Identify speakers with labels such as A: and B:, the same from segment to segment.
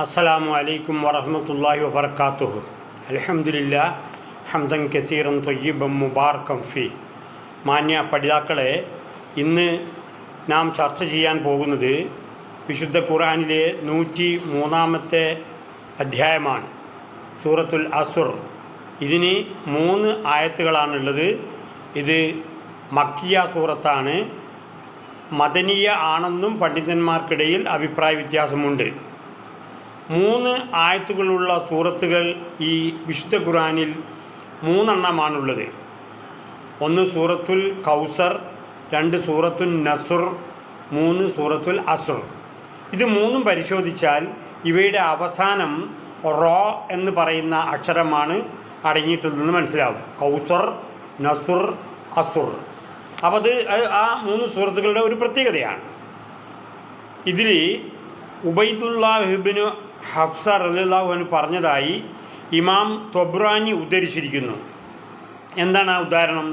A: അസ്സലാമു അലൈക്കും വറഹ്മത്തുള്ളാഹി വബർക്കാത്തുഹു അലഹമില്ല ഹംദൻ കസീറൻ തൊയ്യബം മുബാർക്കം ഫി. മാന്യ പഠിതാക്കളെ ഇന്ന് നാം ചർച്ച ചെയ്യാൻ പോകുന്നത് വിശുദ്ധ ഖുർആനിലെ നൂറ്റി മൂന്നാമത്തെ അധ്യായമാണ് സൂറത്തുൽ അസുർ. ഇതിന് മൂന്ന് ആയത്തുകളാണുള്ളത്. ഇത് മക്കിയ സൂറത്താണ്. മദനീയ ആണെന്നും പണ്ഡിതന്മാർക്കിടയിൽ അഭിപ്രായ വ്യത്യാസമുണ്ട്. മൂന്ന് ആയത്തുകളുള്ള സൂറത്തുകൾ ഈ വിശുദ്ധ ഖുറാനിൽ മൂന്നെണ്ണമാണുള്ളത്. ഒന്ന് സൂറത്തുൽ കൗസർ രണ്ട് സൂറത്തുൽ നസുർ മൂന്ന് സൂറത്തുൽ അസുർ. ഇത് മൂന്നും പരിശോധിച്ചാൽ ഇവയുടെ അവസാനം റോ എന്ന് പറയുന്ന അക്ഷരമാണ് അടങ്ങിയിട്ടുള്ളതെന്ന് മനസ്സിലാവും. കൗസർ നസുർ അസുർ. അപ്പോൾ അത് ആ മൂന്ന് സൂറത്തുകളുടെ ഒരു പ്രത്യേകതയാണ്. ഇതിൽ ഉബൈദുല്ലാഹിബിന് ഹഫ്സ റലിള്ളാഹുവിന് പറഞ്ഞതായി ഇമാം തൊബ്രാനി ഉദ്ധരിച്ചിരിക്കുന്നു. എന്താണ് ആ ഉദാഹരണം?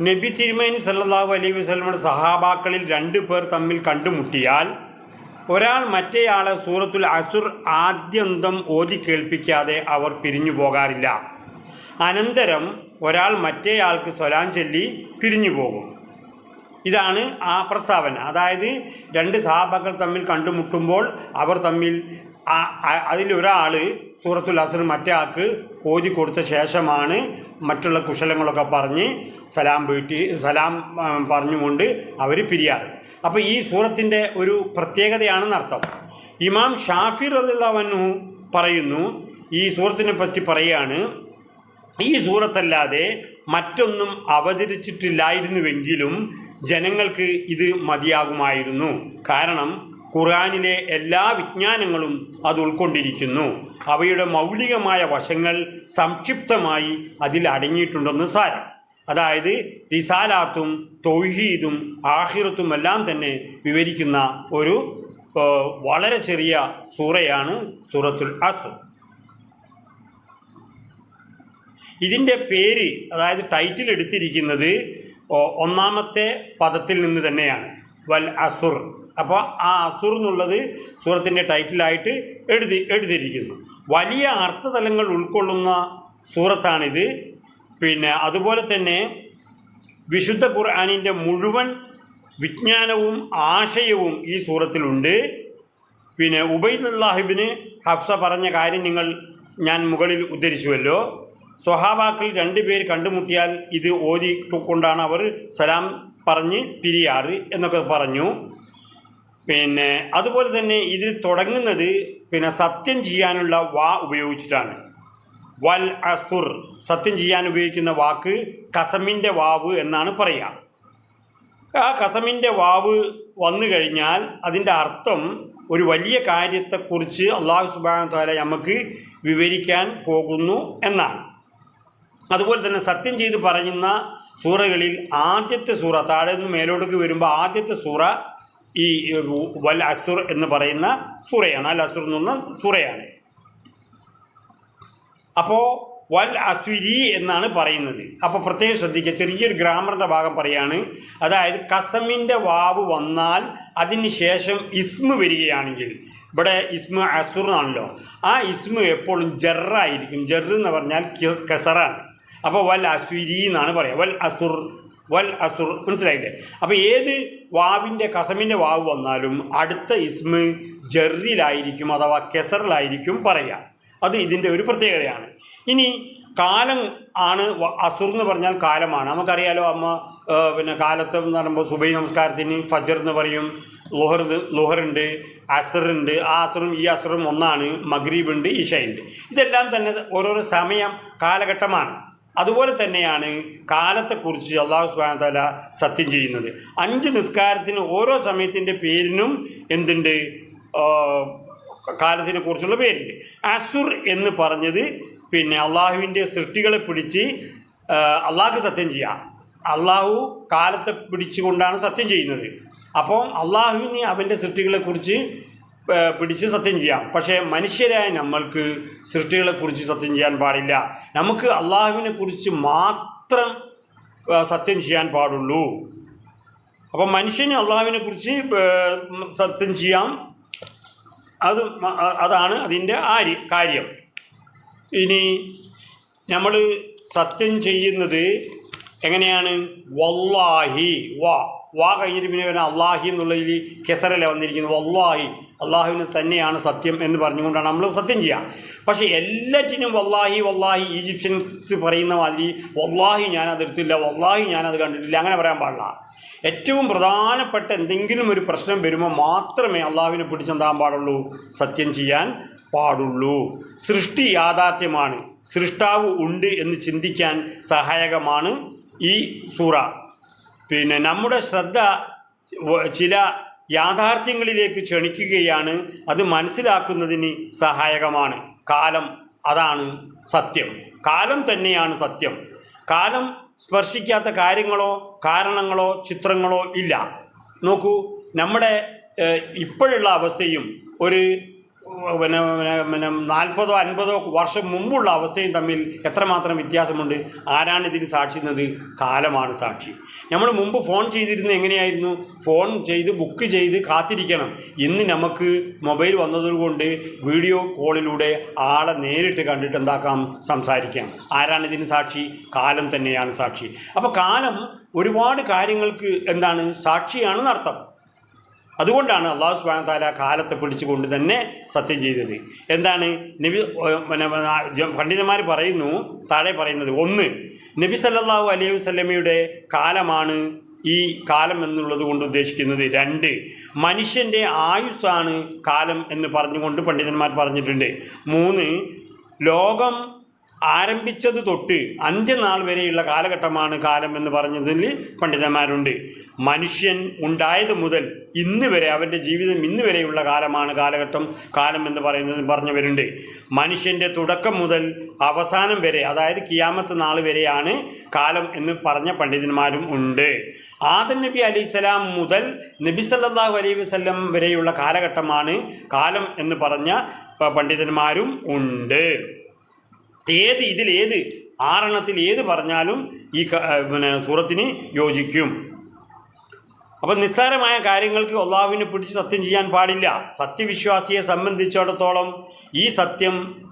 A: നബി തിരുമേനി സല്ലാഹു അലൈഹി വസല്ലമയുടെ സഹാബാക്കളിൽ രണ്ട് പേർ തമ്മിൽ കണ്ടുമുട്ടിയാൽ ഒരാൾ മറ്റേയാളെ സൂറത്തുൽ അസുർ ആദ്യന്തം ഓതി കേൾപ്പിക്കാതെ അവർ പിരിഞ്ഞു പോകാറില്ല. അനന്തരം ഒരാൾ മറ്റേയാൾക്ക് സ്വലാം ചൊല്ലി പിരിഞ്ഞു പോകും. ഇതാണ് ആ പ്രസ്താവന. അതായത് രണ്ട് സഹാബാക്കൾ തമ്മിൽ കണ്ടുമുട്ടുമ്പോൾ അവർ തമ്മിൽ അതിലൊരാൾ സൂറത്തുൽ അസർ മറ്റേ ആൾക്ക് ഓതി കൊടുത്ത ശേഷമാണ് മറ്റുള്ള കുശലങ്ങളൊക്കെ പറഞ്ഞ് സലാം വീട്ടി സലാം പറഞ്ഞുകൊണ്ട് അവർ പിരിയാറ്. അപ്പോൾ ഈ സൂറത്തിന്റെ ഒരു പ്രത്യേകതയാണെന്നർത്ഥം ഇമാം ഷാഫി റലിള്ളവനു പറയുന്നു ഈ സൂറത്തിനെ പറ്റി പറയുകയാണ് ഈ സൂറത്തല്ലാതെ മറ്റൊന്നും അവതരിച്ചിട്ടില്ലായിരുന്നുവെങ്കിലും ജനങ്ങൾക്ക് ഇത് മതിയാകുമായിരുന്നു. കാരണം ഖുർആനിലെ എല്ലാ വിജ്ഞാനങ്ങളും അത് ഉൾക്കൊണ്ടിരിക്കുന്നു. അവയുടെ മൗലികമായ വശങ്ങൾ സംക്ഷിപ്തമായി അതിൽ അടങ്ങിയിട്ടുണ്ടെന്ന് സാരം. അതായത് റിസാലാത്തും തൗഹീദും ആഹിറത്തും എല്ലാം തന്നെ വിവരിക്കുന്ന ഒരു വളരെ ചെറിയ സൂറയാണ് സൂറത്തുൽ അസ് ഇതിന്റെ പേര് അതായത് ടൈറ്റിൽ എടുത്തിരിക്കുന്നത് ഒന്നാമത്തെ പദത്തിൽ നിന്ന് തന്നെയാണ്. വൽ അസുർ. അപ്പോൾ ആ അസുർ എന്നുള്ളത് സൂറത്തിന്റെ ടൈറ്റിലായിട്ട് എഴുതി എഴുതിയിരിക്കുന്നു. വലിയ അർത്ഥതലങ്ങൾ ഉൾക്കൊള്ളുന്ന സൂറത്താണിത്. പിന്നെ അതുപോലെ തന്നെ വിശുദ്ധ ഖുർആാനിന്റെ മുഴുവൻ വിജ്ഞാനവും ആശയവും ഈ സൂറത്തിലുണ്ട്. പിന്നെ ഉബൈദുല്ലാഹിബിന് ഹഫ്സ പറഞ്ഞ കാര്യം നിങ്ങൾ ഞാൻ മുകളിൽ ഉദ്ധരിച്ചുവല്ലോ. സ്വഹാബാക്കൾ പേര് കണ്ടുമുട്ടിയാൽ ഇത് ഓതി കൊണ്ടാണ് അവർ സലാം പറഞ്ഞ് പിരിയാറ് എന്നൊക്കെ പറഞ്ഞു. പിന്നെ അതുപോലെ തന്നെ ഇതിൽ തുടങ്ങുന്നത് പിന്നെ സത്യം ചെയ്യാനുള്ള വാ ഉപയോഗിച്ചിട്ടാണ്. വൽ അസുർ സത്യം ചെയ്യാൻ ഉപയോഗിക്കുന്ന വാക്ക് കസമിന്റെ വാവ് എന്നാണ് പറയുക. ആ കസമിന്റെ വാവ് വന്നു കഴിഞ്ഞാൽ അതിന്റെ അർത്ഥം ഒരു വലിയ കാര്യത്തെക്കുറിച്ച് അള്ളാഹു സുബാന താല നമുക്ക് വിവരിക്കാൻ പോകുന്നു എന്നാണ്. അതുപോലെ തന്നെ സത്യം ചെയ്ത് പറയുന്ന സൂറകളിൽ ആദ്യത്തെ സൂറ താഴെ നിന്ന് മേലോട്ടേക്ക് വരുമ്പോൾ ആദ്യത്തെ സൂറ ഈ വൽ അസുർ എന്ന് പറയുന്ന സൂറയാണ്. അൽ അസുർ എന്ന് പറഞ്ഞ സൂറയാണ്. അപ്പോൾ വൽ അസുരി എന്നാണ് പറയുന്നത്. അപ്പോൾ പ്രത്യേകം ശ്രദ്ധിക്കുക. ചെറിയൊരു ഗ്രാമറിന്റെ ഭാഗം പറയാണ്. അതായത് കസമിന്റെ വാവ് വന്നാൽ അതിന് ശേഷം ഇസ്മ വരികയാണെങ്കിൽ ഇവിടെ ഇസ്മ അസുർ ആണല്ലോ ആ ഇസ്മ എപ്പോഴും ജറായിരിക്കും ജർ എന്ന് പറഞ്ഞാൽ കെസറാണ്. അപ്പോൾ വൽ അസുരി എന്നാണ് പറയുക. വൽ അസുർ വൽ അസുർ മനസ്സിലായില്ലേ? അപ്പോൾ ഏത് വാവിന്റെ കസമിന്റെ വാവ് വന്നാലും അടുത്ത ഇസ്മ് ജറിലായിരിക്കും അഥവാ കെസറിലായിരിക്കും പറയുക. അത് ഇതിന്റെ ഒരു പ്രത്യേകതയാണ്. ഇനി കാലം ആണ് അസുർ എന്ന് പറഞ്ഞാൽ കാലമാണ്. നമുക്കറിയാലോ അമ്മ പിന്നെ കാലത്ത് എന്ന് പറയുമ്പോൾ സുബൈ നമസ്കാരത്തിന് ഫജർ എന്ന് പറയും ലുഹർ ലുഹറുണ്ട് അസറുണ്ട് ആ അസറും ഈ അസറും ഒന്നാണ് മഗ്രീബ് ഉണ്ട് ഇഷ ഉണ്ട്. ഇതെല്ലാം തന്നെ ഓരോരോ സമയം കാലഘട്ടമാണ്. അതുപോലെ തന്നെയാണ് കാലത്തെക്കുറിച്ച് അള്ളാഹു സുബാന തല സത്യം ചെയ്യുന്നത്. അഞ്ച് നിസ്കാരത്തിന് ഓരോ സമയത്തിന്റെ പേരിനും എന്തുണ്ട്? കാലത്തിനെ കുറിച്ചുള്ള പേരുണ്ട് അസുർ എന്ന് പറഞ്ഞത് പിന്നെ അള്ളാഹുവിന്റെ സൃഷ്ടികളെ പിടിച്ച് അള്ളാഹ്ക്ക് സത്യം ചെയ്യാം. അള്ളാഹു കാലത്തെ പിടിച്ചുകൊണ്ടാണ് സത്യം ചെയ്യുന്നത്. അപ്പോൾ അള്ളാഹുവിന് അവന്റെ സൃഷ്ടികളെക്കുറിച്ച് പിടിച്ച് സത്യം ചെയ്യാം. പക്ഷേ മനുഷ്യരായ നമ്മൾക്ക് സൃഷ്ടികളെക്കുറിച്ച് സത്യം ചെയ്യാൻ പാടില്ല. നമുക്ക് അള്ളാഹുവിനെ കുറിച്ച് മാത്രം സത്യം ചെയ്യാൻ പാടുള്ളൂ. അപ്പം മനുഷ്യന് അള്ളാഹുവിനെ കുറിച്ച് സത്യം ചെയ്യാം. അത് അതാണ് അതിന്റെ ആര്യ കാര്യം. ഇനി നമ്മൾ സത്യം ചെയ്യുന്നത് എങ്ങനെയാണ്? വല്ലാഹി വാ. വാ കഴിഞ്ഞിട്ട് പിന്നെ പിന്നെ അള്ളാഹി എന്നുള്ളതിൽ കെസറല്ല വന്നിരിക്കുന്നത്. വല്ലാഹി. അള്ളാഹുവിന് തന്നെയാണ് സത്യം എന്ന് പറഞ്ഞുകൊണ്ടാണ് നമ്മൾ സത്യം ചെയ്യുക പക്ഷേ എല്ലാറ്റിനും വല്ലാഹി വല്ലാഹി ഈജിപ്ഷ്യൻസ് പറയുന്ന മാതിരി വല്ലാഹി ഞാനത് എടുത്തില്ല വല്ലാഹി ഞാനത് കണ്ടിട്ടില്ല അങ്ങനെ പറയാൻ പാടില്ല. ഏറ്റവും പ്രധാനപ്പെട്ട എന്തെങ്കിലും ഒരു പ്രശ്നം വരുമ്പോൾ മാത്രമേ അള്ളാഹുവിനെ പിടിച്ചെന്താൻ പാടുള്ളൂ? സത്യം ചെയ്യാൻ പാടുള്ളൂ. സൃഷ്ടി യാഥാർത്ഥ്യമാണ്. സൃഷ്ടാവ് ഉണ്ട് എന്ന് ചിന്തിക്കാൻ സഹായകമാണ് ഈ സൂറ. പിന്നെ നമ്മുടെ ശ്രദ്ധ ചില യാഥാർത്ഥ്യങ്ങളിലേക്ക് ക്ഷണിക്കുകയാണ്. അത് മനസ്സിലാക്കുന്നതിന് സഹായകമാണ്. കാലം അതാണ് സത്യം. കാലം തന്നെയാണ് സത്യം. കാലം സ്പർശിക്കാത്ത കാര്യങ്ങളോ കാരണങ്ങളോ ചിത്രങ്ങളോ ഇല്ല. നോക്കൂ നമ്മുടെ ഇപ്പോഴുള്ള അവസ്ഥയും ഒരു പിന്നെ പിന്നെ നാൽപ്പതോ അൻപതോ വർഷം മുമ്പുള്ള അവസ്ഥയും തമ്മിൽ എത്രമാത്രം വ്യത്യാസമുണ്ട്? ആരാണ് ഇതിന് സാക്ഷി എന്നത്? കാലമാണ് സാക്ഷി. നമ്മൾ മുമ്പ് ഫോൺ ചെയ്തിരുന്നത് എങ്ങനെയായിരുന്നു? ഫോൺ ചെയ്ത് ബുക്ക് ചെയ്ത് കാത്തിരിക്കണം. ഇന്ന് നമുക്ക് മൊബൈൽ വന്നതുകൊണ്ട് വീഡിയോ കോളിലൂടെ ആളെ നേരിട്ട് കണ്ടിട്ട് എന്താക്കാം? സംസാരിക്കാം. ആരാണ് ഇതിന് സാക്ഷി? കാലം തന്നെയാണ് സാക്ഷി. അപ്പോൾ കാലം ഒരുപാട് കാര്യങ്ങൾക്ക് എന്താണ്? സാക്ഷിയാണെന്ന് അർത്ഥം അതുകൊണ്ടാണ് അള്ളാഹു സുബാന താല കാലത്തെ പിടിച്ചുകൊണ്ട് തന്നെ സത്യം ചെയ്തത്. എന്താണ്? നബി പണ്ഡിതന്മാർ പറയുന്നു താഴെ പറയുന്നത് ഒന്ന് നബി സല്ലാഹു അലൈഹി വസല്ലമയുടെ കാലമാണ് ഈ കാലം എന്നുള്ളത് കൊണ്ട് ഉദ്ദേശിക്കുന്നത് രണ്ട് മനുഷ്യന്റെ ആയുസ്സാണ് കാലം എന്ന് പറഞ്ഞുകൊണ്ട് പണ്ഡിതന്മാർ പറഞ്ഞിട്ടുണ്ട്. മൂന്ന് ലോകം ആരംഭിച്ചത് തൊട്ട് അന്ത്യനാൾ വരെയുള്ള കാലഘട്ടമാണ് കാലം എന്ന് പറഞ്ഞതിൽ പണ്ഡിതന്മാരുണ്ട്. മനുഷ്യൻ ഉണ്ടായത് മുതൽ ഇന്ന് വരെ അവന്റെ ജീവിതം ഇന്ന് വരെയുള്ള കാലമാണ് കാലഘട്ടം കാലം എന്ന് പറയുന്നത് പറഞ്ഞവരുണ്ട്. മനുഷ്യന്റെ തുടക്കം മുതൽ അവസാനം വരെ അതായത് കിയാമത്ത് നാൾ വരെയാണ് കാലം എന്ന് പറഞ്ഞ പണ്ഡിതന്മാരും ഉണ്ട്. ആദൻ നബി അലൈഹിസ്സലാം മുതൽ നബി സല്ലാഹു അലൈഹി വസ്ലം വരെയുള്ള കാലഘട്ടമാണ് കാലം എന്ന് പറഞ്ഞ പണ്ഡിതന്മാരും ഉണ്ട്. ഏത് ഇതിൽ ഏത് ആറെണ്ണത്തിൽ ഏത് പറഞ്ഞാലും ഈ പിന്നെ സൂറത്തിന് യോജിക്കും. അപ്പം നിസ്സാരമായ കാര്യങ്ങൾക്ക് ഒല്ലാവിനെ പിടിച്ച് സത്യം ചെയ്യാൻ പാടില്ല. സത്യവിശ്വാസിയെ സംബന്ധിച്ചിടത്തോളം ഈ സത്യം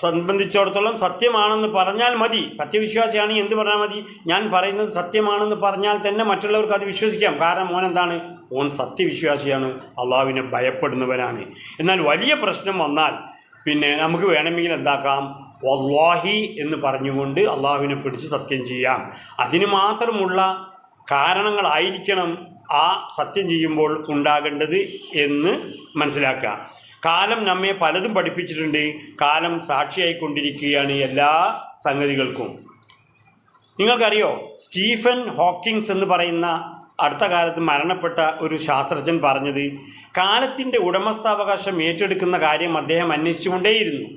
A: സംബന്ധിച്ചിടത്തോളം സത്യമാണെന്ന് പറഞ്ഞാൽ മതി. സത്യവിശ്വാസിയാണെങ്കിൽ എന്ത് പറഞ്ഞാൽ മതി? ഞാൻ പറയുന്നത് സത്യമാണെന്ന് പറഞ്ഞാൽ തന്നെ മറ്റുള്ളവർക്ക് അത് വിശ്വസിക്കാം. കാരണം മോൻ എന്താണ്? ഓൻ സത്യവിശ്വാസിയാണ്. അള്ളാഹുവിനെ ഭയപ്പെടുന്നവനാണ്. എന്നാൽ വലിയ പ്രശ്നം വന്നാൽ പിന്നെ നമുക്ക് വേണമെങ്കിൽ എന്താക്കാം? വല്ലാഹി എന്ന് പറഞ്ഞുകൊണ്ട് അള്ളാഹുവിനെ പിടിച്ച് സത്യം ചെയ്യാം. അതിന് മാത്രമുള്ള കാരണങ്ങളായിരിക്കണം ആ സത്യം ചെയ്യുമ്പോൾ ഉണ്ടാകേണ്ടത് എന്ന് മനസ്സിലാക്കുക. കാലം നമ്മെ പലതും പഠിപ്പിച്ചിട്ടുണ്ട്. കാലം സാക്ഷിയായിക്കൊണ്ടിരിക്കുകയാണ് എല്ലാ സംഗതികൾക്കും. നിങ്ങൾക്കറിയോ? സ്റ്റീഫൻ ഹോക്കിങ്സ് എന്ന് പറയുന്ന അടുത്ത കാലത്ത് മരണപ്പെട്ട ഒരു ശാസ്ത്രജ്ഞൻ പറഞ്ഞത് കാലത്തിന്റെ ഉടമസ്ഥാവകാശം ഏറ്റെടുക്കുന്ന കാര്യം അദ്ദേഹം അന്വേഷിച്ചുകൊണ്ടേയിരുന്നു.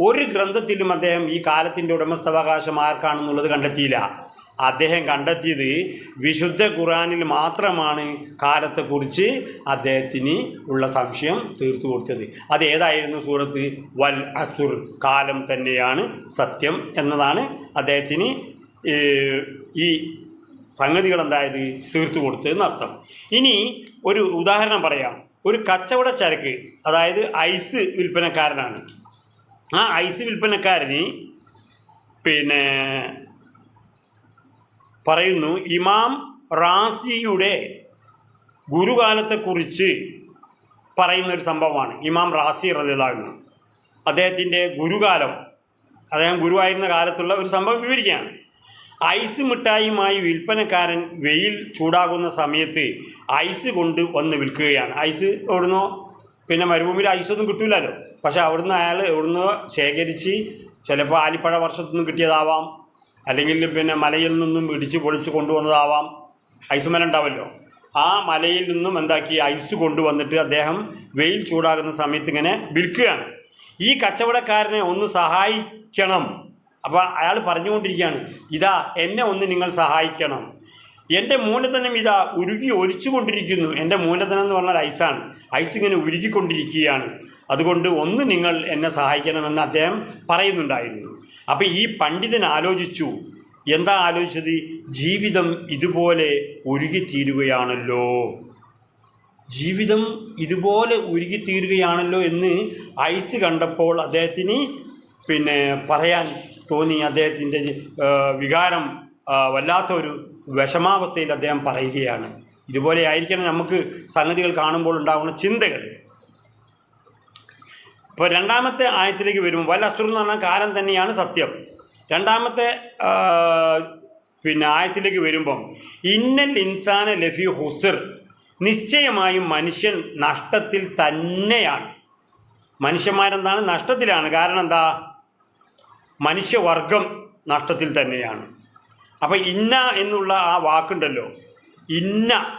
A: ഒരു ഗ്രന്ഥത്തിലും അദ്ദേഹം ഈ കാലത്തിന്റെ ഉടമസ്ഥാവകാശം ആർക്കാണെന്നുള്ളത് കണ്ടെത്തിയില്ല. അദ്ദേഹം കണ്ടെത്തിയത് വിശുദ്ധ ഖുറാനിൽ മാത്രമാണ് കാലത്തെക്കുറിച്ച് അദ്ദേഹത്തിന് ഉള്ള സംശയം തീർത്തു കൊടുത്തത്. അത് ഏതായിരുന്നു സൂറത്ത്? വൽ അസുർ. കാലം തന്നെയാണ് സത്യം എന്നതാണ് അദ്ദേഹത്തിന് ഈ സംഗതികൾ എന്തായത് തീർത്തു കൊടുത്തതെന്ന് അർത്ഥം ഇനി ഒരു ഉദാഹരണം പറയാം. ഒരു കച്ചവട ചരക്ക് അതായത് ഐസ് വിൽപ്പനക്കാരനാണ്. ആ ഐസ് വിൽപ്പനക്കാരന് പിന്നെ പറയുന്നു ഇമാം റാസിയുടെ ഗുരുകാലത്തെക്കുറിച്ച് പറയുന്ന ഒരു സംഭവമാണ്. ഇമാം റാസി റലിലാകുന്നു അദ്ദേഹത്തിന്റെ ഗുരുകാലം അദ്ദേഹം ഗുരുവായിരുന്ന കാലത്തുള്ള ഒരു സംഭവം വിവരിക്കുകയാണ്. ഐസ് മിഠായിയുമായി വിൽപ്പനക്കാരൻ വെയിൽ ചൂടാകുന്ന സമയത്ത് ഐസ് കൊണ്ട് വന്ന് വിൽക്കുകയാണ്. ഐസ് എവിടുന്നോ? പിന്നെ മരുഭൂമിയിൽ ഐസൊന്നും കിട്ടൂലല്ലോ. പക്ഷേ അവിടുന്ന് അയാൾ എവിടുന്ന് ശേഖരിച്ച് ചിലപ്പോൾ ആലിപ്പഴ വർഷത്തു നിന്ന് കിട്ടിയതാവാം. അല്ലെങ്കിൽ പിന്നെ മലയിൽ നിന്നും ഇടിച്ച് പൊളിച്ച് കൊണ്ടുവന്നതാവാം. ഐസ് മല ഉണ്ടാവല്ലോ. ആ മലയിൽ നിന്നും എന്താക്കി? ഐസ് കൊണ്ടുവന്നിട്ട് അദ്ദേഹം വെയിൽ ചൂടാകുന്ന സമയത്ത് ഇങ്ങനെ വിൽക്കുകയാണ്. ഈ കച്ചവടക്കാരനെ ഒന്ന് സഹായിക്കണം. അപ്പോൾ അയാൾ പറഞ്ഞുകൊണ്ടിരിക്കുകയാണ് ഇതാ എന്നെ ഒന്ന് നിങ്ങൾ സഹായിക്കണം. എന്റെ മൂലധനം ഇതാ ഉരുകി ഒലിച്ചുകൊണ്ടിരിക്കുന്നു എന്റെ മൂലധനം എന്ന് പറഞ്ഞാൽ ഐസാണ്. ഐസ് ഇങ്ങനെ ഉരുകിക്കൊണ്ടിരിക്കുകയാണ്. അതുകൊണ്ട് ഒന്ന് നിങ്ങൾ എന്നെ സഹായിക്കണമെന്ന് അദ്ദേഹം പറയുന്നുണ്ടായിരുന്നു. അപ്പോൾ ഈ പണ്ഡിതൻ ആലോചിച്ചു എന്താ ആലോചിച്ചത്? ജീവിതം ഇതുപോലെ ഉരുകിത്തീരുകയാണല്ലോ. ജീവിതം ഇതുപോലെ ഉരുകിത്തീരുകയാണല്ലോ എന്ന് ഐസ് കണ്ടപ്പോൾ അദ്ദേഹത്തിന് പിന്നെ പറയാൻ തോന്നി അദ്ദേഹത്തിന്റെ വികാരം വല്ലാത്തൊരു വിഷമാവസ്ഥയിൽ അദ്ദേഹം പറയുകയാണ്. ഇതുപോലെ ആയിരിക്കണം നമുക്ക് സംഗതികൾ കാണുമ്പോൾ ഉണ്ടാകുന്ന ചിന്തകൾ. ഇപ്പോൾ രണ്ടാമത്തെ ആയത്തിലേക്ക് വരുമ്പോൾ വല്ല അസുർ എന്ന് പറഞ്ഞാൽ കാലം തന്നെയാണ് സത്യം. രണ്ടാമത്തെ പിന്നെ ആയത്തിലേക്ക് വരുമ്പം ഇന്നൽ ഇൻസാന ലഫി ഹുസർ. നിശ്ചയമായും മനുഷ്യൻ നഷ്ടത്തിൽ തന്നെയാണ്. മനുഷ്യന്മാരെന്താണ്? നഷ്ടത്തിലാണ്. കാരണം എന്താ? മനുഷ്യവർഗം നഷ്ടത്തിൽ തന്നെയാണ്. അപ്പോൾ ഇന്ന എന്നുള്ള ആ വാക്കുണ്ടല്ലോ. ഇന്ന.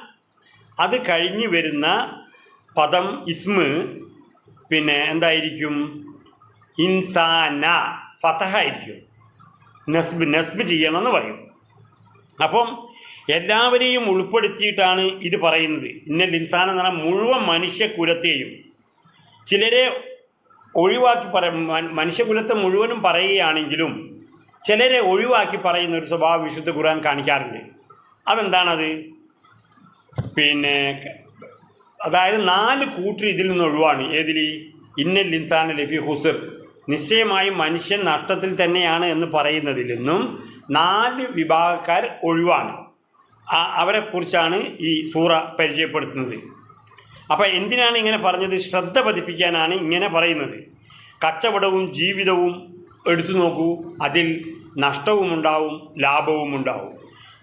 A: അത് കഴിഞ്ഞ് വരുന്ന പദം ഇസ്മ് പിന്നെ എന്തായിരിക്കും? ഇൻസാന. ഫതഹ ആയിരിക്കും. നസ്ബ് നസ്ബ് ചെയ്യണമെന്ന് പറയും. അപ്പം എല്ലാവരെയും ഉൾപ്പെടുത്തിയിട്ടാണ് ഇത് പറയുന്നത്. ഇന്നൽ ഇൻസാൻ എന്ന് പറഞ്ഞാൽ മുഴുവൻ മനുഷ്യകുലത്തെയും. ചിലരെ ഒഴിവാക്കി പറ മനുഷ്യകുലത്തെ മുഴുവനും പറയുകയാണെങ്കിലും ചിലരെ ഒഴിവാക്കി പറയുന്ന ഒരു സ്വഭാവ വിശുദ്ധ ഖുർആൻ കാണിക്കാറുണ്ട്. അതെന്താണത്? പിന്നെ അതായത് നാല് കൂട്ടർ ഇതിൽ നിന്ന് ഒഴിവാണ്. ഏതിൽ ഇന്നൽ ഇൻസാൻ ലഫി ഹുസർ നിശ്ചയമായും മനുഷ്യൻ നഷ്ടത്തിൽ തന്നെയാണ് എന്ന് പറയുന്നതിൽ നിന്നും നാല് വിഭാഗക്കാർ ഒഴിവാണ്. അവരെക്കുറിച്ചാണ് ഈ സൂറ പരിചയപ്പെടുത്തുന്നത്. അപ്പോൾ എന്തിനാണ് ഇങ്ങനെ പറഞ്ഞത്? ശ്രദ്ധ പതിപ്പിക്കാനാണ് ഇങ്ങനെ പറയുന്നത്. കച്ചവടവും ജീവിതവും എടുത്തു നോക്കൂ. അതിൽ നഷ്ടവും ഉണ്ടാവും ലാഭവും ഉണ്ടാവും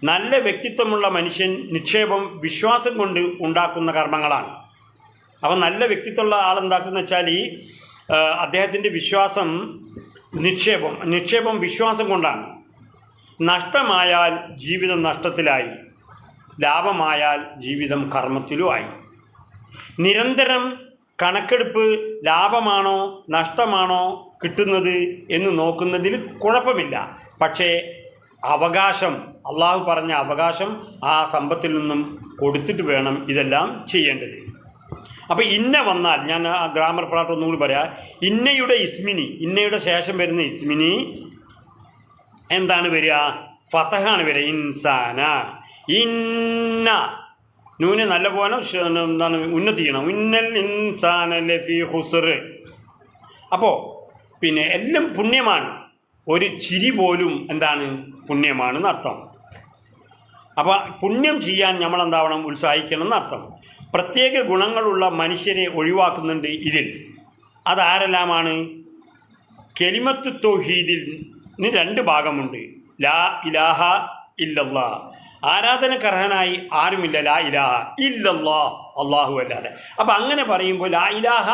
A: നല്ല വ്യക്തിത്വമുള്ള മനുഷ്യൻ നിക്ഷേപം വിശ്വാസം കൊണ്ട് ഉണ്ടാക്കുന്ന കർമ്മങ്ങളാണ്. അപ്പം നല്ല വ്യക്തിത്വമുള്ള ആളെന്താക്കുന്ന വെച്ചാൽ ഈ അദ്ദേഹത്തിന്റെ വിശ്വാസം നിക്ഷേപം നിക്ഷേപം വിശ്വാസം കൊണ്ടാണ്. നഷ്ടമായാൽ ജീവിതം നഷ്ടത്തിലായി. ലാഭമായാൽ ജീവിതം കർമ്മത്തിലുമായി നിരന്തരം കണക്കെടുപ്പ് ലാഭമാണോ നഷ്ടമാണോ കിട്ടുന്നത് എന്ന് നോക്കുന്നതിൽ കുഴപ്പമില്ല. പക്ഷേ അവകാശം അള്ളാഹു പറഞ്ഞ അവകാശം ആ സമ്പത്തിൽ നിന്നും കൊടുത്തിട്ട് വേണം ഇതെല്ലാം ചെയ്യേണ്ടത്. അപ്പോൾ ഇന്ന വന്നാൽ ഞാൻ ആ ഗ്രാമർ പ്രാട്ട് ഒന്നുകൂടി പറയാം. ഇന്നയുടെ ഇസ്മിനി ഇന്നയുടെ ശേഷം വരുന്ന ഇസ്മിനി എന്താണ് വരിക? ഫതഹാണ് വരിക. ഇൻസാന ഇന്ന നൂന് നല്ല പോലെ എന്താണ് ഉന്നതി ചെയ്യണം. ഉന്നൽ ഇൻസാന ലഫി ഹുസർ അപ്പോൾ പിന്നെ എല്ലാം പുണ്യമാണ്. ഒരു ചിരി പോലും എന്താണ് പുണ്യമാണ് എന്നർത്ഥം അപ്പോൾ പുണ്യം ചെയ്യാൻ നമ്മൾ എന്താവണം ഉത്സാഹിക്കണം എന്നർത്ഥം. പ്രത്യേക ഗുണങ്ങളുള്ള മനുഷ്യരെ ഒഴിവാക്കുന്നുണ്ട് ഇതിൽ. അതാരെല്ലാമാണ്? കെലിമത്ത് തൊഹീദിൽ രണ്ട് ഭാഗമുണ്ട്. ലാ ഇലാഹ ഇല്ലല്ലാ. ആരാധനക്കർഹനായി ആരുമില്ല ലാ ഇലാഹ ഇല്ലല്ലാ അള്ളാഹു അല്ലാതെ. അപ്പം അങ്ങനെ പറയുമ്പോൾ ലാ ഇലാഹ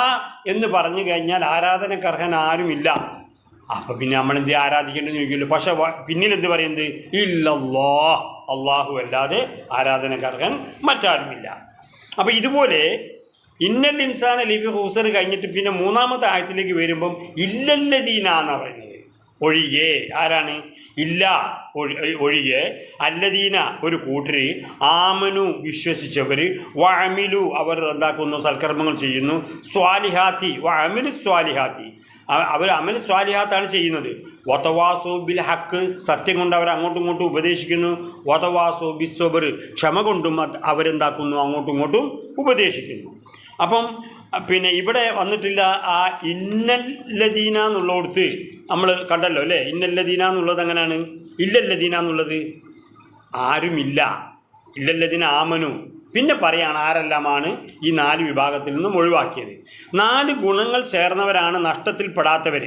A: എന്ന് പറഞ്ഞു കഴിഞ്ഞാൽ ആരാധനക്കർഹൻ ആരുമില്ല. അപ്പം പിന്നെ നമ്മൾ എന്ത് ആരാധിക്കേണ്ടെന്ന് ചോദിക്കുമല്ലോ. പക്ഷെ പിന്നിലെന്ത് പറയുന്നത്? ഇല്ലല്ലാ അള്ളാഹു അല്ലാതെ ആരാധനക്കർഹൻ മറ്റാരുമില്ല. അപ്പം ഇതുപോലെ ഇന്നൽ ഇൻസാൻ ലിഫി ഹൂസർ കഴിഞ്ഞിട്ട് പിന്നെ മൂന്നാമത്തെ ആയത്തിലേക്ക് വരുമ്പം ഇല്ലല്ലദീന എന്നാണ് പറയുന്നത്. ഒഴികെ ആരാണ്? ഇല്ല ഒഴി- ഒഴികെ. അല്ലദീന ഒരു കൂട്ടര്. ആമനു വിശ്വസിച്ചവർ വഅമിലു അവർ എന്താക്കുന്നു സൽക്കർമ്മങ്ങൾ ചെയ്യുന്നു. സ്വാലിഹാത്തി വഅമിലു സ്വാലിഹാത്തി. അവർ അമൽ സ്വാലിഹാത്താണ് ചെയ്യുന്നത്. വതവാസു ബിൽ ഹക്ക് സത്യം കൊണ്ട് അവർ അങ്ങോട്ടും ഇങ്ങോട്ടും ഉപദേശിക്കുന്നു. വതവാസു ബിസ്വബർ ക്ഷമ കൊണ്ടും അവരെന്താക്കുന്നു? അങ്ങോട്ടും ഇങ്ങോട്ടും ഉപദേശിക്കുന്നു. അപ്പം പിന്നെ ഇവിടെ വന്നിട്ടില്ല ആ ഇന്നല്ലദീന എന്നുള്ളടത്ത് നമ്മൾ കണ്ടല്ലോ അല്ലേ? ഇന്നല്ലദീന എന്നുള്ളത് എങ്ങനെയാണ്? ഇല്ലല്ലദീന എന്നുള്ളത് ആരുമില്ല. ഇല്ലല്ലദീന ആമനു. പിന്നെ പറയാണ് ആരെല്ലാമാണ് ഈ നാല് വിഭാഗത്തിൽ നിന്നും ഒഴിവാക്കിയത്. നാല് ഗുണങ്ങൾ ചേർന്നവരാണ് നഷ്ടത്തിൽ നഷ്ടത്തിൽപ്പെടാത്തവർ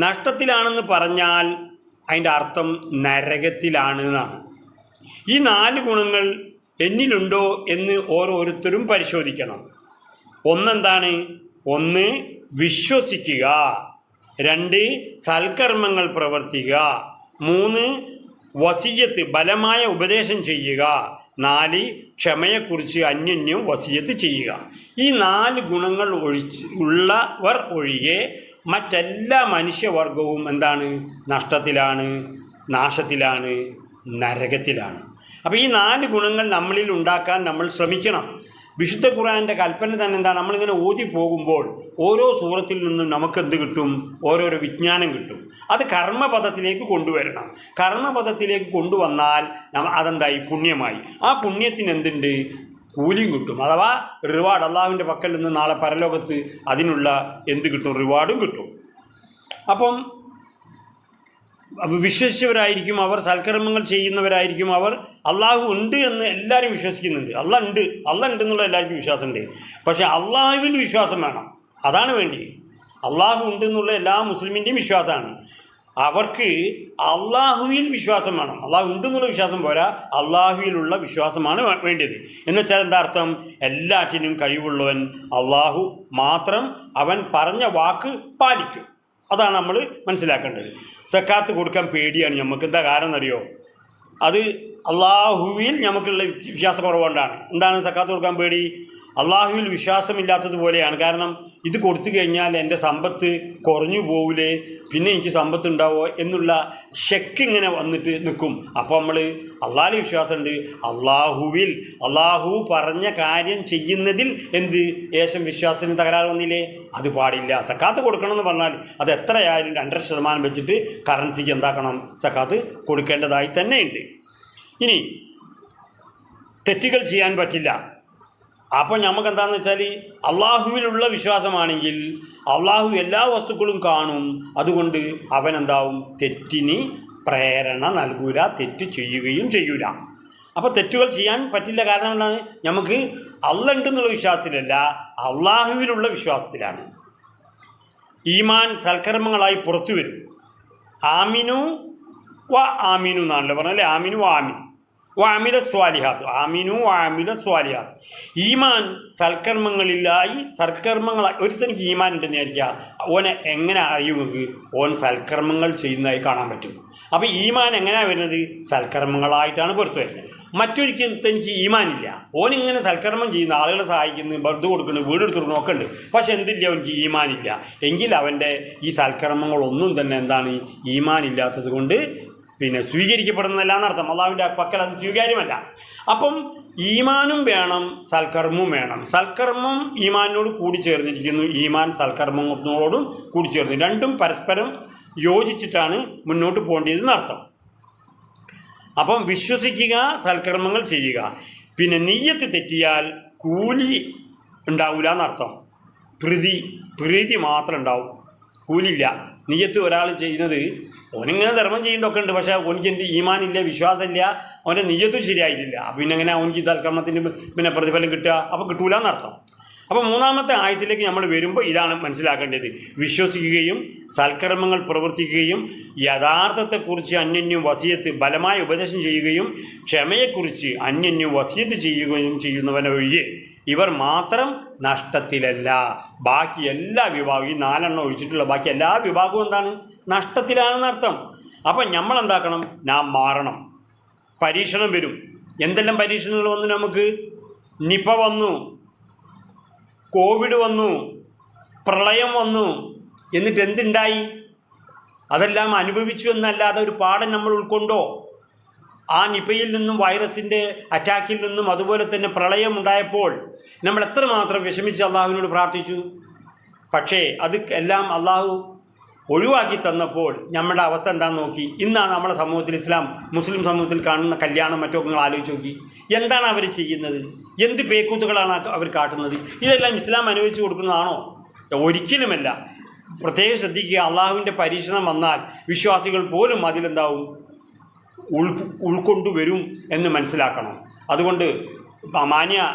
A: നഷ്ടത്തിലാണെന്ന് പറഞ്ഞാൽ അതിന്റെ അർത്ഥം നരകത്തിലാണ് എന്നാണ്. ഈ നാല് ഗുണങ്ങൾ എന്നിലുണ്ടോ എന്ന് ഓരോരുത്തരും പരിശോധിക്കണം. ഒന്നെന്താണ്? ഒന്ന് വിശ്വസിക്കുക. രണ്ട് സൽക്കർമ്മങ്ങൾ പ്രവർത്തിക്കുക. മൂന്ന് വസീയത്ത് ബലമായ ഉപദേശം ചെയ്യുക. നാല് ക്ഷമയെക്കുറിച്ച് അന്യന്യം വസീയത്ത് ചെയ്യുക. ഈ നാല് ഗുണങ്ങൾ ഒഴിച്ച് ഉള്ളവർ ഒഴികെ മറ്റെല്ലാ മനുഷ്യവർഗവും എന്താണ്? നഷ്ടത്തിലാണ് നാശത്തിലാണ് നരകത്തിലാണ്. അപ്പോൾ ഈ നാല് ഗുണങ്ങൾ നമ്മളിൽ ഉണ്ടാക്കാൻ നമ്മൾ ശ്രമിക്കണം. വിശുദ്ധ ഖുറാന്റെ കൽപ്പന തന്നെ എന്താണ് നമ്മളിങ്ങനെ ഓതി പോകുമ്പോൾ ഓരോ സൂറത്തിൽ നിന്നും നമുക്ക് എന്ത് കിട്ടും? ഓരോരോ വിജ്ഞാനം കിട്ടും. അത് കർമ്മപദത്തിലേക്ക് കൊണ്ടുവരണം. കർമ്മപദത്തിലേക്ക് കൊണ്ടുവന്നാൽ അതെന്തായി? പുണ്യമായി. ആ പുണ്യത്തിന് എന്തുണ്ട്? കൂലിയും കിട്ടും. അഥവാ റിവാർഡ് അള്ളാഹുവിന്റെ പക്കൽ നിന്ന് നാളെ പരലോകത്ത് അതിനുള്ള എന്ത് കിട്ടും? റിവാർഡും കിട്ടും. അപ്പം വിശ്വസിച്ചവരായിരിക്കും അവർ സൽക്കർമ്മങ്ങൾ ചെയ്യുന്നവരായിരിക്കും അവർ. അള്ളാഹു ഉണ്ട് എന്ന് എല്ലാവരും വിശ്വസിക്കുന്നുണ്ട്. അള്ളാഹ് ഉണ്ട്. അള്ളാഹ് ഉണ്ട് എന്നുള്ള എല്ലാവർക്കും വിശ്വാസമുണ്ട്. പക്ഷേ അള്ളാഹുവിൽ വിശ്വാസം വേണം. അതാണ് വേണ്ടി. അള്ളാഹു ഉണ്ട് എന്നുള്ള എല്ലാ മുസ്ലിമിന്റെയും വിശ്വാസമാണ്. അവർക്ക് അള്ളാഹുവിൽ വിശ്വാസം വേണം. അള്ളാഹു ഉണ്ട് എന്നുള്ള വിശ്വാസം പോരാ. അള്ളാഹുവിലുള്ള വിശ്വാസമാണ് വേണ്ടത്. എന്ന് വെച്ചാൽ എന്താ അർത്ഥം? എല്ലാറ്റിനും കഴിവുള്ളവൻ അള്ളാഹു മാത്രം അവൻ പറഞ്ഞ വാക്ക് പാലിക്കും. അതാണ് നമ്മൾ മനസ്സിലാക്കേണ്ടത്. സക്കാത്ത് കൊടുക്കാൻ പേടിയാണ് നമുക്ക് എന്താ കാരണം എന്നറിയോ? അത് അള്ളാഹുവിൽ നമുക്കുള്ള വിശ്വാസക്കുറവുകൊണ്ടാണ്. എന്താണ് സക്കാത്ത് കൊടുക്കാൻ പേടി? അള്ളാഹുവിൽ വിശ്വാസമില്ലാത്തതുപോലെയാണ് കാരണം ഇത് കൊടുത്തു കഴിഞ്ഞാൽ എന്റെ സമ്പത്ത് കുറഞ്ഞു പോവില്ലേ പിന്നെ എനിക്ക് സമ്പത്ത് ഉണ്ടാവോ എന്നുള്ള ഷെക്ക് ഇങ്ങനെ വന്നിട്ട് നിൽക്കും. അപ്പോൾ നമ്മൾ അള്ളാഹിൽ വിശ്വാസമുണ്ട്. അള്ളാഹുവിൽ അള്ളാഹു പറഞ്ഞ കാര്യം ചെയ്യുന്നതിൽ എന്ത്? ഏശം വിശ്വാസത്തിന് തകരാറ് വന്നില്ലേ? അത് പാടില്ല. സക്കാത്ത് കൊടുക്കണമെന്ന് പറഞ്ഞാൽ അത് എത്രയായാലും രണ്ടര ശതമാനം വെച്ചിട്ട് കറൻസിക്ക് എന്താക്കണം? സക്കാത്ത് കൊടുക്കേണ്ടതായി തന്നെയുണ്ട്. ഇനി തെറ്റുകൾ ചെയ്യാൻ പറ്റില്ല. അപ്പോൾ നമുക്ക് എന്താണെന്ന് വെച്ചാൽ അള്ളാഹുവിലുള്ള വിശ്വാസമാണെങ്കിൽ അള്ളാഹു എല്ലാ വസ്തുക്കളും കാണും. അതുകൊണ്ട് അവൻ എന്താവും തെറ്റിന് പ്രേരണ നൽകൂല തെറ്റ് ചെയ്യുകയും ചെയ്യൂല. അപ്പോൾ തെറ്റുകൾ ചെയ്യാൻ പറ്റില്ല. കാരണം എന്താണ്? നമുക്ക് അല്ല ഉണ്ടെന്നുള്ള വിശ്വാസത്തിലല്ല അള്ളാഹുവിലുള്ള വിശ്വാസത്തിലാണ്. ഈമാൻ സൽക്കർമ്മങ്ങളായി പുറത്തു വരും. ആമിനു വ ആമിനു എന്നാണല്ലോ പറഞ്ഞല്ലേ ആമിനു വ ആമിൻ. വാമില സ്വാലിഹാത്ത് ആമിനു വാമില സ്വാലിഹാത്ത്. ഈമാൻ സൽക്കർമ്മങ്ങളിലായി സൽക്കർമ്മങ്ങളായി ഒരുത്തനിക്ക് ഈമാൻ ഉണ്ടെന്ന് വിചാരിക്കുക. ഓനെ എങ്ങനെ അറിയുമെങ്കിൽ ഓൻ സൽക്കർമ്മങ്ങൾ ചെയ്യുന്നതായി കാണാൻ പറ്റും. അപ്പോൾ ഈമാൻ എങ്ങനെയാണ് വരുന്നത്? സൽക്കർമ്മങ്ങളായിട്ടാണ് പുറത്തു വരുന്നത്. മറ്റൊരിക്കലും തനിക്ക് ഈമാനില്ല. ഓൻ ഇങ്ങനെ സൽക്കർമ്മം ചെയ്യുന്ന ആളുകളെ സഹായിക്കുന്നു ബർദ് കൊടുക്കുന്നു വീട് എടുത്ത് കൊടുക്കുന്നു ഒക്കെ ഉണ്ട്. പക്ഷെ എന്തില്ല അവനിക്ക് ഈമാനില്ല. എങ്കിൽ അവന്റെ ഈ സൽക്കർമ്മങ്ങളൊന്നും തന്നെ എന്താണ്? ഈമാനില്ലാത്തത് കൊണ്ട് പിന്നെ സ്വീകരിക്കപ്പെടുന്നതല്ല എന്നർത്ഥം അള്ളാഹുവിന്റെ പക്കൽ അത് സ്വീകാര്യമല്ല. അപ്പം ഈമാനും വേണം സൽക്കർമ്മവും വേണം. സൽക്കർമ്മം ഈമാനോട് കൂടി ചേർന്നിരിക്കുന്നു ഈമാൻ സൽക്കർമ്മങ്ങളോടും കൂടി ചേർന്നു രണ്ടും പരസ്പരം യോജിച്ചിട്ടാണ് മുന്നോട്ട് പോകേണ്ടതെന്ന് അർത്ഥം. അപ്പം വിശ്വസിക്കുക സൽക്കർമ്മങ്ങൾ ചെയ്യുക. പിന്നെ നെയ്യത്ത് തെറ്റിയാൽ കൂലി ഉണ്ടാവില്ല എന്നർത്ഥം പ്രീതി പ്രീതി മാത്രം ഉണ്ടാവും. കൂലില്ല നെയ്യത്ത് ഒരാൾ ചെയ്യുന്നത് ഓനിങ്ങനെ ധർമ്മം ചെയ്യേണ്ടതൊക്കെ ഉണ്ട്. പക്ഷേ ഓനിക്ക് എന്ത് ഈമാനില്ല വിശ്വാസമില്ല അവന്റെ നീയത്തും ശരിയായിട്ടില്ല. അപ്പം പിന്നെ എങ്ങനെ അവനിക്ക് തൽക്കർമ്മത്തിന് പിന്നെ പ്രതിഫലം കിട്ടുക? അപ്പോൾ കിട്ടൂല എന്നർത്ഥം അപ്പോൾ മൂന്നാമത്തെ ആയത്തിലേക്ക് നമ്മൾ വരുമ്പോൾ ഇതാണ് മനസ്സിലാക്കേണ്ടത്. വിശ്വസിക്കുകയും സൽക്കർമ്മങ്ങൾ പ്രവർത്തിക്കുകയും യഥാർത്ഥത്തെക്കുറിച്ച് അന്യന്യം വസിയത്ത് ബലമായ ഉപദേശം ചെയ്യുകയും ക്ഷമയെക്കുറിച്ച് അന്യന്യം വസിയത്ത് ചെയ്യുകയും ചെയ്യുന്നവനെ ഒഴികെ ഇവർ മാത്രം നഷ്ടത്തിലല്ല. ബാക്കി എല്ലാ വിഭാഗവും ഈ നാലെണ്ണം ഒഴിച്ചിട്ടുള്ള ബാക്കി എല്ലാ വിഭാഗവും എന്താണ്? നഷ്ടത്തിലാണെന്ന് അർത്ഥം. അപ്പം നമ്മൾ എന്താക്കണം നാം മാറണം. പരീക്ഷണം വരും. എന്തെല്ലാം പരീക്ഷണങ്ങൾ വന്നു നമുക്ക്? നിപ വന്നു. കോവിഡ് വന്നു പ്രളയം വന്നു എന്നിട്ട് എന്തുണ്ടായി? അതെല്ലാം അനുഭവിച്ചു എന്നല്ലാതെ ഒരു പാഠം നമ്മൾ ഉൾക്കൊണ്ടോ? ആ നിപയിൽ നിന്നും വൈറസിന്റെ അറ്റാക്കിൽ നിന്നും അതുപോലെ തന്നെ പ്രളയം ഉണ്ടായപ്പോൾ നമ്മൾ എത്രമാത്രം വിഷമിച്ച് അള്ളാഹുവിനോട് പ്രാർത്ഥിച്ചു? പക്ഷേ അത് എല്ലാം അള്ളാഹു ഒഴിവാക്കി തന്നപ്പോൾ നമ്മുടെ അവസ്ഥ എന്താണെന്ന് നോക്കി. ഇന്നാണ് നമ്മുടെ സമൂഹത്തിൽ ഇസ്ലാം മുസ്ലിം സമൂഹത്തിൽ കാണുന്ന കല്യാണം മറ്റോ നിങ്ങൾ ആലോചിച്ച് നോക്കി. എന്താണ് അവർ ചെയ്യുന്നത്? എന്ത് പേക്കൂത്തുകളാണ് അവർ കാട്ടുന്നത്? ഇതെല്ലാം ഇസ്ലാം അനുവദിച്ചു കൊടുക്കുന്നതാണോ? ഒരിക്കലുമല്ല. പ്രത്യേകം ശ്രദ്ധിക്കുക അള്ളാഹുവിന്റെ പരീക്ഷണം വന്നാൽ വിശ്വാസികൾ പോലും അതിലെന്താവും? ഉൾ ഉൾക്കൊണ്ടുവരും എന്ന് മനസ്സിലാക്കണം. അതുകൊണ്ട് മാന്യ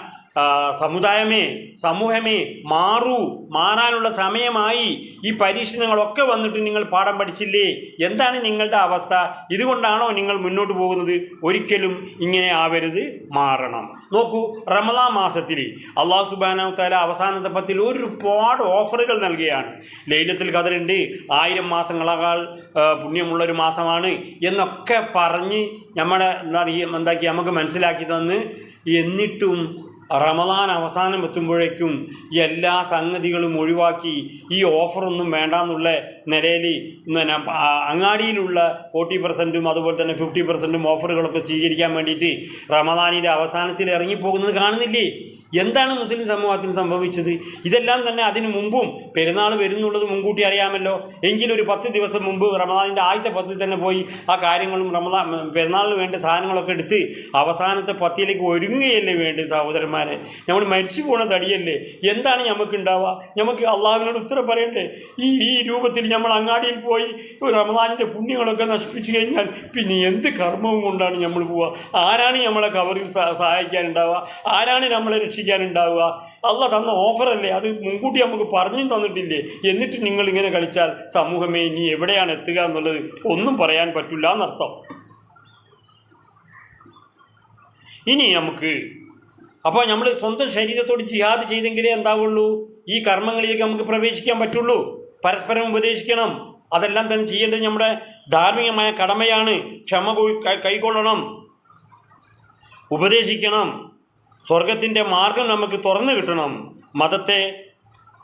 A: സമുദായമേ സമൂഹമേ മാറൂ. മാറാനുള്ള സമയമായി. ഈ പരീക്ഷണങ്ങളൊക്കെ വന്നിട്ട് നിങ്ങൾ പാഠം പഠിച്ചില്ലേ? എന്താണ് നിങ്ങളുടെ അവസ്ഥ? ഇതുകൊണ്ടാണോ നിങ്ങൾ മുന്നോട്ട് പോകുന്നത്? ഒരിക്കലും ഇങ്ങനെ ആവരുത്. മാറണം. നോക്കൂ റമദാ മാസത്തിൽ അള്ളാഹു സുബാന താല അവസാനത്തെ പത്തിൽ ഒരുപാട് ഓഫറുകൾ നൽകുകയാണ്. ലൈലത്തിൽ കതിരുണ്ട് ആയിരം മാസങ്ങളേക്കാൾ പുണ്യമുള്ള പുണ്യമുള്ളൊരു മാസമാണ് എന്നൊക്കെ പറഞ്ഞ് നമ്മുടെ എന്താ എന്താക്കി നമുക്ക് മനസ്സിലാക്കി തന്ന് എന്നിട്ടും റമദാൻ അവസാനം എത്തുമ്പോഴേക്കും എല്ലാ സംഗതികളും ഒഴിവാക്കി ഈ ഓഫറൊന്നും വേണ്ടാന്നുള്ള നിലയിൽ അങ്ങാടിയിലുള്ള ഫോർട്ടി പെർസെന്റും അതുപോലെ തന്നെ ഫിഫ്റ്റി പെർസെന്റും ഓഫറുകളൊക്കെ സ്വീകരിക്കാൻ വേണ്ടിയിട്ട് റമദാനിന്റെ അവസാനത്തിൽ ഇറങ്ങിപ്പോകുന്നത് കാണുന്നില്ലേ? എന്താണ് മുസ്ലിം സമൂഹത്തിൽ സംഭവിച്ചത്? ഇതെല്ലാം തന്നെ അതിനു മുമ്പും പെരുന്നാൾ വരുന്നുള്ളത് മുൻകൂട്ടി അറിയാമല്ലോ. എങ്കിലും ഒരു പത്ത് ദിവസം മുമ്പ് റമദാനിന്റെ ആദ്യത്തെ പത്തിൽ തന്നെ പോയി ആ കാര്യങ്ങളും റമദാൻ പെരുന്നാളിന് വേണ്ട സാധനങ്ങളൊക്കെ എടുത്ത് അവസാനത്തെ പത്തിയിലേക്ക് ഒരുങ്ങുകയല്ലേ വേണ്ടത് സഹോദരന്മാരെ? നമ്മൾ മരിച്ചു പോണ തടിയല്ലേ? എന്താണ് നമുക്ക് ഉണ്ടാവുക നമുക്ക് അള്ളാഹുവിനോട് ഉത്തരം പറയണ്ടേ? ഈ ഈ രൂപത്തിൽ നമ്മൾ അങ്ങാടിയിൽ പോയി റമദാനിന്റെ പുണ്യങ്ങളൊക്കെ നശിപ്പിച്ചു കഴിഞ്ഞാൽ പിന്നെ എന്ത് കർമ്മവും കൊണ്ടാണ് നമ്മൾ പോവുക? ആരാണ് നമ്മളെ കവറിൽ സഹായിക്കാനുണ്ടാവുക? ആരാണ് നമ്മളെ രക്ഷിക്കാനുണ്ടാവുക അള്ള തന്ന ഓഫറല്ലേ? അത് മുൻകൂട്ടി നമുക്ക് പറഞ്ഞും തന്നിട്ടില്ലേ? എന്നിട്ട് നിങ്ങൾ ഇങ്ങനെ കളിച്ചാൽ സമൂഹമേ ഇനി എവിടെയാണ് എത്തുക എന്നുള്ളത് ഒന്നും പറയാൻ പറ്റില്ല എന്നർത്ഥം. ഇനി നമുക്ക് അപ്പോൾ നമ്മൾ സ്വന്തം ശരീരത്തോട് ജിഹാദ് ചെയ്തെങ്കിലേ എന്താവുള്ളൂ? ഈ കർമ്മങ്ങളിലേക്ക് നമുക്ക് പ്രവേശിക്കാൻ പറ്റുള്ളൂ. പരസ്പരം ഉപദേശിക്കണം. അതെല്ലാം തന്നെ ചെയ്യേണ്ടത് നമ്മുടെ ധാർമ്മികമായ കടമയാണ്. ക്ഷമ കൈക്കൊള്ളണം. ഉപദേശിക്കണം. സ്വർഗത്തിന്റെ മാർഗം നമുക്ക് തുറന്നു കിട്ടണം. മതത്തെ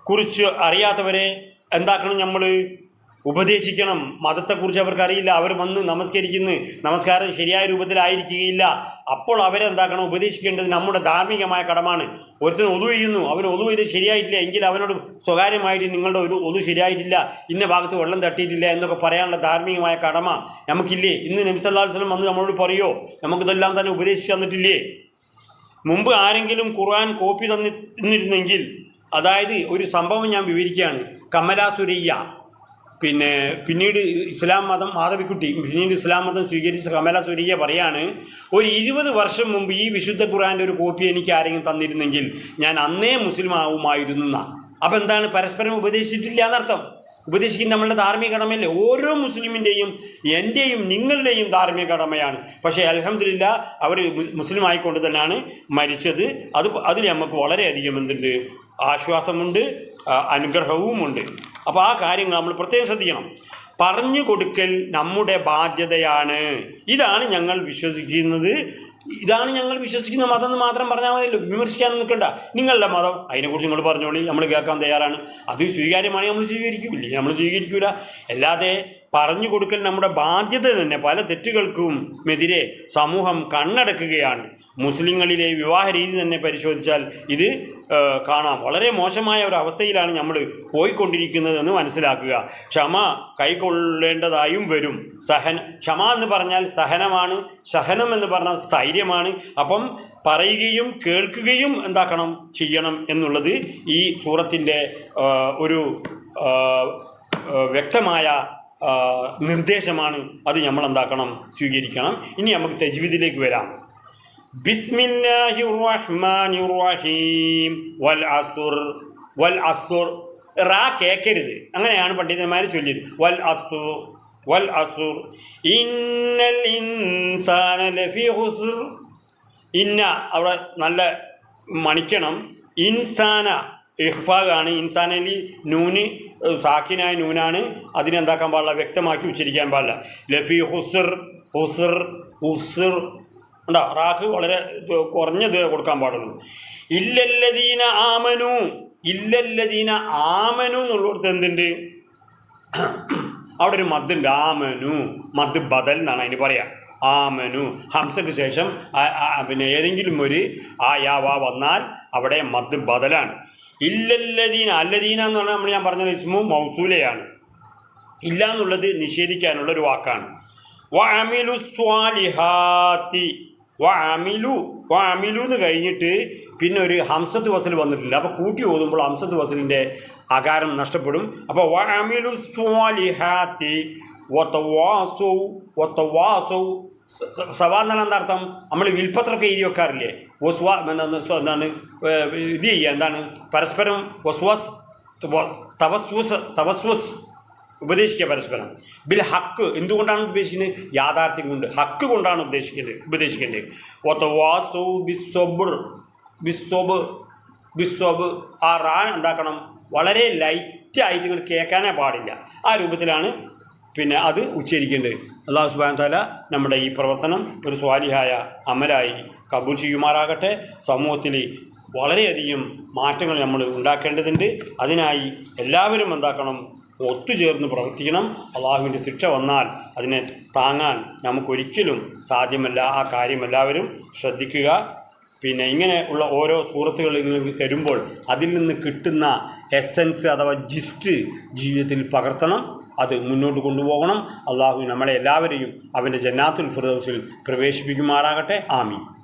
A: കുറിച്ച് അറിയാത്തവരെ എന്താക്കണം നമ്മൾ? ഉപദേശിക്കണം. മതത്തെക്കുറിച്ച് അവർക്ക് അറിയില്ല. അവർ വന്ന് നമസ്കരിക്കുന്നു. നമസ്കാരം ശരിയായ രൂപത്തിലായിരിക്കുകയില്ല അപ്പോൾ അവരെ എന്താക്കണം? ഉപദേശിക്കേണ്ടത് നമ്മുടെ ധാർമ്മികമായ കടമാണ്. ഒരുത്തൻ ഒതു ചെയ്യുന്നു. അവൻ ഒതു ചെയ്ത് ശരിയായിട്ടില്ല. എങ്കിൽ അവനോട് സ്വകാര്യമായിട്ട് നിങ്ങളുടെ ഒരു ഒതു ശരിയായിട്ടില്ല. ഇന്ന ഭാഗത്ത് വെള്ളം തട്ടിയിട്ടില്ല എന്നൊക്കെ പറയാനുള്ള ധാർമ്മികമായ കടമ നമുക്കില്ലേ? ഇന്ന് നബിസല്ലാസ്ലം വന്ന് നമ്മളോട് പറയോ? നമുക്കിതെല്ലാം തന്നെ ഉപദേശിച്ച് തന്നിട്ടില്ലേ? മുമ്പ് ആരെങ്കിലും ഖുർആൻ കോപ്പി തന്നിരുന്നെങ്കിൽ അതായത് ഒരു സംഭവം ഞാൻ വിവരിക്കുകയാണ്. കമലാസുരയ്യ. പിന്നെ പിന്നീട് ഇസ്ലാം മതം മാധവിക്കുട്ടി പിന്നീട് ഇസ്ലാം മതം സ്വീകരിച്ച കമലാസുരയ്യ പറയാണ് ഒരു ഇരുപത് വർഷം മുമ്പ് ഈ വിശുദ്ധ ഖുർആന്റെ ഒരു കോപ്പി എനിക്ക് ആരെങ്കിലും തന്നിരുന്നെങ്കിൽ ഞാൻ അന്നേ മുസ്ലിം ആവുമായിരുന്നു അപ്പം എന്താണ് പരസ്പരം ഉപദേശിച്ചിട്ടില്ല എന്നർത്ഥം? ഉപദേശിക്കുന്ന നമ്മളുടെ ധാർമ്മിക കടമയല്ലേ? ഓരോ മുസ്ലിമിന്റെയും എന്റെയും നിങ്ങളുടെയും ധാർമ്മിക കടമയാണ്. പക്ഷേ അലഹമില്ല അവർ മുസ്ലിം ആയിക്കൊണ്ട് തന്നെയാണ് മരിച്ചത്. അത് അതിൽ നമുക്ക് വളരെയധികം എന്തുണ്ട്? ആശ്വാസമുണ്ട് അനുഗ്രഹവും അനുഗ്രഹവുമുണ്ട്. അപ്പോൾ ആ കാര്യങ്ങൾ നമ്മൾ പ്രത്യേകം ശ്രദ്ധിക്കണം. പറഞ്ഞു കൊടുക്കൽ നമ്മുടെ ബാധ്യതയാണ്. ഇതാണ് ഞങ്ങൾ വിശ്വസിക്കുന്നത്. ഇതാണ് ഞങ്ങൾ വിശ്വസിക്കുന്ന മതം എന്ന് മാത്രം പറഞ്ഞാൽ മതിയല്ലോ. വിമർശിക്കാൻ നിൽക്കണ്ട. നിങ്ങളുടെ മതം അതിനെക്കുറിച്ച് നിങ്ങൾ പറഞ്ഞോളി നമ്മൾ കേൾക്കാൻ തയ്യാറാണ്. അത് സ്വീകാര്യമാണെങ്കിൽ നമ്മൾ സ്വീകരിക്കും. ഇല്ലെങ്കിൽ നമ്മൾ സ്വീകരിക്കൂല. അല്ലാതെ പറഞ്ഞു കൊടുക്കൽ നമ്മുടെ ബാധ്യത തന്നെ. പല തെറ്റുകൾക്കും എതിരെ സമൂഹം കണ്ണടക്കുകയാണ്. മുസ്ലിങ്ങളിലെ വിവാഹ രീതി തന്നെ പരിശോധിച്ചാൽ ഇത് കാണാം. വളരെ മോശമായ ഒരു അവസ്ഥയിലാണ് നമ്മൾ പോയിക്കൊണ്ടിരിക്കുന്നതെന്ന് മനസ്സിലാക്കുക. ക്ഷമ കൈക്കൊള്ളേണ്ടതായും വരും. സഹന ക്ഷമ എന്ന് പറഞ്ഞാൽ സഹനമാണ്. സഹനം എന്ന് പറഞ്ഞാൽ സ്ഥൈര്യമാണ്. അപ്പം പറയുകയും കേൾക്കുകയും എന്താക്കണം? ചെയ്യണം എന്നുള്ളത് ഈ സൂറത്തിന്റെ ഒരു വ്യക്തമായ നിർദ്ദേശമാണ് അത് നമ്മൾ എന്താക്കണം സ്വീകരിക്കണം. ഇനി നമുക്ക് തജ്വീദിലേക്ക് വരാം. ബിസ്മില്ലാഹിർ റഹ്മാനിർ റഹീം വൽ അസുർ വൽ അസുർ റാ കേക്കരുത്. അങ്ങനെയാണ് പണ്ഡിതന്മാർ ചൊല്ലിയത്. വൽ അസുർ വൽ അസുർ. ഇന്നൽ ഇൻസാന ലഫി ഹുസുർ ഇന്ന അവിടെ നല്ല മണിക്കണം. ഇൻസാന ഇഹ്ഫാഖാണ്. ഇൻസാനലി നൂന് സാഖിനായ നൂനാണ് അതിനെന്താക്കാൻ പാടില്ല വ്യക്തമാക്കി ഉച്ചരിക്കാൻ പാടില്ല. ലഫി ഹുസർ ഹുസർ ഹുസർ ഉണ്ടോ? റാഖ് വളരെ കുറഞ്ഞത് കൊടുക്കാൻ പാടുള്ളൂ. ഇല്ലല്ലദീന ആമനു ഇല്ലല്ലദീന ആമനു എന്നുള്ളിടത്ത് എന്തുണ്ട്? അവിടെ ഒരു മദ്ദുണ്ട്. ആമനു മദ് ബദൽ എന്നാണ് അതിന് പറയാ. ആമനു. ഹംസക്ക് ശേഷം പിന്നെ ഏതെങ്കിലും ഒരു ആ യാ വന്നാൽ അവിടെ മദ് ബദലാണ്. ഇല്ലല്ലദീന അല്ലദീന എന്ന് പറഞ്ഞാൽ നമ്മൾ ഞാൻ പറഞ്ഞ ഇസ്മു മൗസൂലയാണ്. ഇല്ല എന്നുള്ളത് നിഷേധിക്കാനുള്ള ഒരു വാക്കാണ്. വഅമിലു സ്വാലിഹാത്തി. വഅമിലു വഅമിലു എന്ന് കഴിഞ്ഞിട്ട് പിന്നെ ഒരു ഹംസത്ത് വസൽ വന്നിട്ടില്ല. അപ്പോൾ കൂട്ടി ഓതുമ്പോൾ ഹംസത്ത് വസലിന്റെ ആകാരം നഷ്ടപ്പെടും. അപ്പോൾ വഅമിലു സ്വാലിഹാത്തി. വതവാസൗ വതവാസൗ സ- സ- സവാന്നാണ് എന്താ അർത്ഥം? നമ്മൾ വിൽപ്പത്രമൊക്കെ എഴുതി വെക്കാറില്ലേ? വസ്വാ എന്താണ് ഇത് ചെയ്യുക എന്താണ്? പരസ്പരം വസ്വാസ് തവസ്വസ് തവസ്വസ് ഉപദേശിക്കുക പരസ്പരം. ബിൽ ഹക്ക് എന്തുകൊണ്ടാണ് ഉദ്ദേശിക്കുന്നത് യാഥാർത്ഥ്യം കൊണ്ട് ഹക്ക് കൊണ്ടാണ് ഉദ്ദേശിക്കുന്നത് ഉപദേശിക്കേണ്ടത്. ഒത്തവാസു ബിസ്വബ് ബിസ്വബ് ബിസ്വബ് ആ റാ എന്താക്കണം? വളരെ ലൈറ്റായിട്ട് ഇങ്ങനെ കേൾക്കാനേ പാടില്ല. ആ രൂപത്തിലാണ് പിന്നെ അത് ഉച്ചരിക്കേണ്ടത്. അള്ളാഹു സുബാൻ താല നമ്മുടെ ഈ പ്രവർത്തനം ഒരു സ്വാലിഹായ അമലായി കബൂൽ ചെയ്യുമാറാകട്ടെ. സമൂഹത്തിൽ വളരെയധികം മാറ്റങ്ങൾ നമ്മൾ ഉണ്ടാക്കേണ്ടതുണ്ട്. അതിനായി എല്ലാവരും എന്താക്കണം? ഒത്തുചേർന്ന് പ്രവർത്തിക്കണം. അള്ളാഹുവിന്റെ ശിക്ഷ വന്നാൽ അതിനെ താങ്ങാൻ നമുക്കൊരിക്കലും സാധ്യമല്ല. ആ കാര്യം എല്ലാവരും ശ്രദ്ധിക്കുക. പിന്നെ ഇങ്ങനെ ഉള്ള ഓരോ സൂറത്തുകൾ നിങ്ങൾക്ക് തരുമ്പോൾ അതിൽ നിന്ന് കിട്ടുന്ന എസൻസ് അഥവാ ജിസ്റ്റ് ജീവിതത്തിൽ പകർത്തണം. അത് മുന്നോട്ട് കൊണ്ടുപോകണം. അള്ളാഹു നമ്മളെ എല്ലാവരെയും അവന്റെ ജന്നാത്തുൽ ഫിറദൗസിൽ പ്രവേശിപ്പിക്കുമാറാകട്ടെ. ആമീൻ.